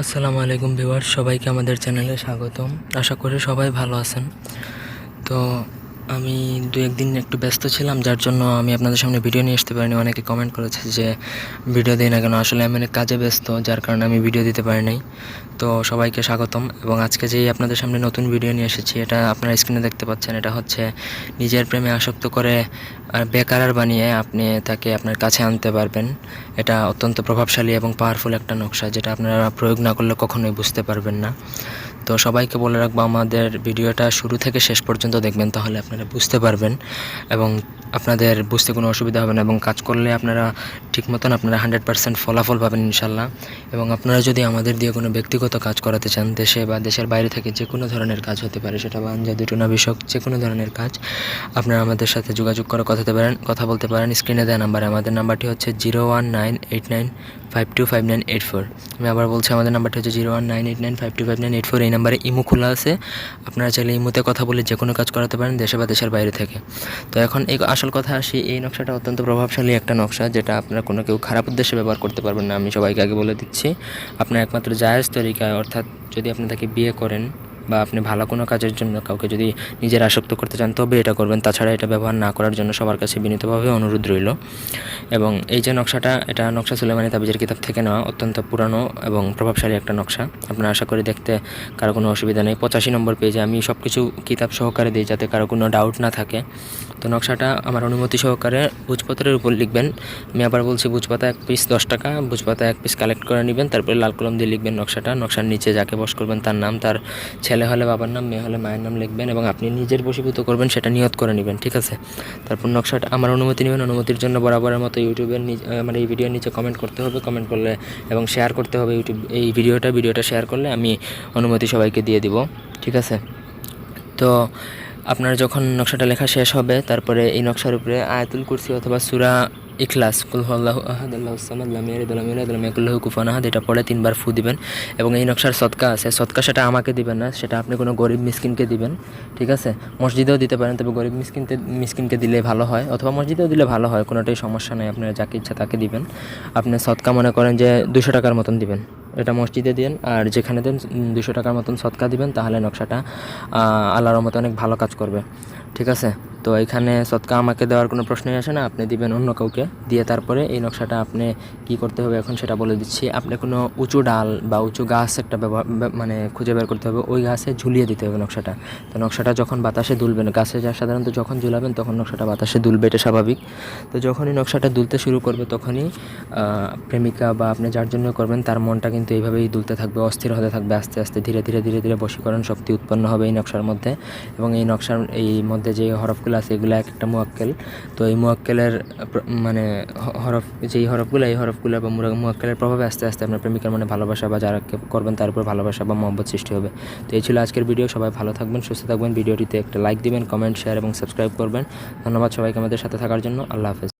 আসসালামু আলাইকুম ভিউয়ার সবাইকে আমাদের চ্যানেলে স্বাগতম। আশা করি সবাই ভালো আছেন। তো আমি দু একদিন একটু ব্যস্ত ছিলাম, যার জন্য আমি আপনাদের সামনে ভিডিও নিয়ে আসতে পারিনি। অনেকে কমেন্ট করেছে যে ভিডিও দিই না কেন? আসলে আমি অনেক কাজে ব্যস্ত, যার কারণে আমি ভিডিও দিতে পারি নাই। তো সবাইকে স্বাগতম। এবং আজকে যেই আপনাদের সামনে নতুন ভিডিও নিয়ে এসেছি, এটা আপনারা স্ক্রিনে দেখতে পাচ্ছেন, এটা হচ্ছে নিজের প্রেমে আসক্ত করে বেকারার বানিয়ে আপনি তাকে আপনার কাছে আনতে পারবেন। এটা অত্যন্ত প্রভাবশালী এবং পাওয়ারফুল একটা নকশা, যেটা আপনারা প্রয়োগ না করলে কখনোই বুঝতে পারবেন না। তো সবাইকে বলে রাখব, আমাদের ভিডিওটা শুরু থেকে শেষ পর্যন্ত দেখবেন, তাহলে আপনারা বুঝতে পারবেন এবং আপনাদের বুঝতে কোনো অসুবিধা হবে না এবং কাজ করলে আপনারা ঠিক মতন আপনারা হান্ড্রেড পার্সেন্ট ফলাফল পাবেন ইনশাল্লাহ। এবং আপনারা যদি আমাদের দিয়ে কোনো ব্যক্তিগত কাজ করাতে চান, দেশে বা দেশের বাইরে থেকে যে কোনো ধরনের কাজ হতে পারে, সেটা বাঞ্জা দুটুনা বিষয়ক যে কোনো ধরনের কাজ, আপনারা আমাদের সাথে যোগাযোগ করে কথা পারেন, কথা বলতে পারেন, স্ক্রিনে দেওয়া নাম্বারে। আমাদের নাম্বারটি হচ্ছে zero one nine eight nine five two five nine eight four আমি আবার বলছি, আমাদের নাম্বারটি হচ্ছে zero one nine eight nine five two five nine eight four এই নাম্বারে ইমো খোলা আছে। আপনারা চাইলে ইমোতে কথা বলে যে কোনো কাজ করাতে পারেন, দেশে বা দেশের বাইরে থেকে। তো এখন এই আসল কথা আসি, এই নকশাটা অত্যন্ত প্রভাবশালী একটা নকশা, যেটা আপনারা কোনো কেউ খারাপ উদ্দেশ্যে ব্যবহার করতে পারবেন না। আমি সবাইকে আগে বলে দিচ্ছি, আপনার একমাত্র জায়েজ তরিকা অর্থাৎ যদি আপনি তাকে বিয়ে করেন বা আপনি ভালো কোনো কাজের জন্য কাউকে যদি নিজের আসক্ত করতে চান, তবে এটা করবেন। তাছাড়া এটা ব্যবহার না করার জন্য সবার কাছে বিনীতভাবে অনুরোধ রইল। এবং এই যে নকশাটা, এটা নকশা সুলেমানি তাবিজের কিতাব থেকে নেওয়া, অত্যন্ত পুরানো এবং প্রভাবশালী একটা নকশা। আপনারা আশা করি দেখতে কারও কোনো অসুবিধা নেই। পঁচাশি নম্বর পেজে আমি সব কিছু কিতাব সহকারে দিই যাতে কারও কোনো ডাউট না থাকে। তো নকশাটা আমার অনুমতি সহকারে ভুজপত্রের উপর লিখবেন। আমি আবার বলছি, ভুজপাতা এক পিস দশ টাকা, ভুজপাতা এক পিস কালেক্ট করে নেবেন। তারপরে লাল কলম দিয়ে লিখবেন নকশাটা। নকশার নিচে যাকে বস করবেন তার নাম, তার ছেলে হলে বাবার নাম, মেয়ে হলে মায়ের নাম লিখবেন এবং আপনি নিজের বশীভূত করবেন, সেটা নিয়ত করে নেবেন, ঠিক আছে? তারপর নকশাটা, আমার অনুমতি নেবেন, অনুমতির জন্য বরাবরের মতো ইউটিউবের আমার এই ভিডিওর নিচে কমেন্ট করতে হবে কমেন্ট করলে এবং শেয়ার করতে হবে ইউটিউব, এই ভিডিওটা ভিডিওটা শেয়ার করলে আমি অনুমতি সবাইকে দিয়ে দিব, ঠিক আছে? তো আপনার যখন নকশাটা লেখা শেষ হবে, তারপরে এই নকশার উপরে আয়াতুল কুরসি অথবা সুরা ইখলাস, কুল আল্লাহ আহাদ, আল্লাহ সামাদ, লাম ইয়ালিদ ওয়া লাম ইউলাদ ওয়া লাম ইয়াকুল লাহু কুফুয়ান আহাদ এটা পড়ে তিনবার ফু দিবেন এবং এই নকশার সদকা আছে। সদকা সেটা আমাকে দিবেন না, সেটা আপনি কোনো গরিব মিসকিনকে দিবেন, ঠিক আছে? মসজিদেও দিতে পারেন, তবে গরিব মিসকিনকে মিসকিনকে দিলে ভালো হয়, অথবা মসজিদেও দিলে ভালো হয়, কোনোটাই সমস্যা নেই, আপনারা যাকে ইচ্ছা তাকে দিবেন। আপনি সদকা মনে করেন যে দুশো টাকার মতন দিবেন, এটা মসজিদে দিন আর যেখানে দেন দুশো টাকার মতন সৎকা দিবেন, তাহলে নকশাটা আল্লাহর মতো অনেক ভালো কাজ করবে, ঠিক আছে? তো এখানে সৎকা আমাকে দেওয়ার কোনো প্রশ্নই আসে না। আপনি দিবেন অন্য কাউকে, দিয়ে তারপরে এই নকশাটা আপনি কি করতে হবে এখন সেটা বলে দিচ্ছি। আপনি কোনো উঁচু ডাল বা উঁচু গাছ একটা মানে খুঁজে বের করতে হবে, ওই গাছে ঝুলিয়ে দিতে হবে নকশাটা। তো নকশাটা যখন বাতাসে দুলবেন, গাছে যা সাধারণত যখন ঝুলাবেন তখন নকশাটা বাতাসে দুলবে, এটা স্বাভাবিক। তো যখনই নকশাটা দুলতে শুরু করবে তখনই প্রেমিকা বা আপনি যার জন্য করবেন তার মনটা কিন্তু এইভাবেই দুলতে থাকবে, অস্থির হতে থাকবে আস্তে আস্তে। ধীরে ধীরে ধীরে ধীরে বশীকরণ শক্তি উৎপন্ন হবে এই নকশার মধ্যে। এবং এই নকশার, এই মধ্যে যে হরফগুলো আছে, এগুলো এক একটা মুয়াক্কেল তো এই মুয়াক্কেলের মানে হরফ, যেই হরফগুলো, এই হরফগুলো বা মুয়াক্কেলের প্রভাবে আস্তে আস্তে আপনার প্রেমিকার মনে ভালোবাসা বা যারা করবেন তার উপর ভালোবাসা বা মহব্বত সৃষ্টি হবে। তো এই ছিল আজকের ভিডিও, সবাই ভালো থাকবেন, সুস্থ থাকবেন। ভিডিওটিতে একটা লাইক দিবেন, কমেন্ট, শেয়ার এবং সাবস্ক্রাইব করবেন। ধন্যবাদ সবাইকে আমাদের সাথে থাকার জন্য। আল্লাহ হাফেজ।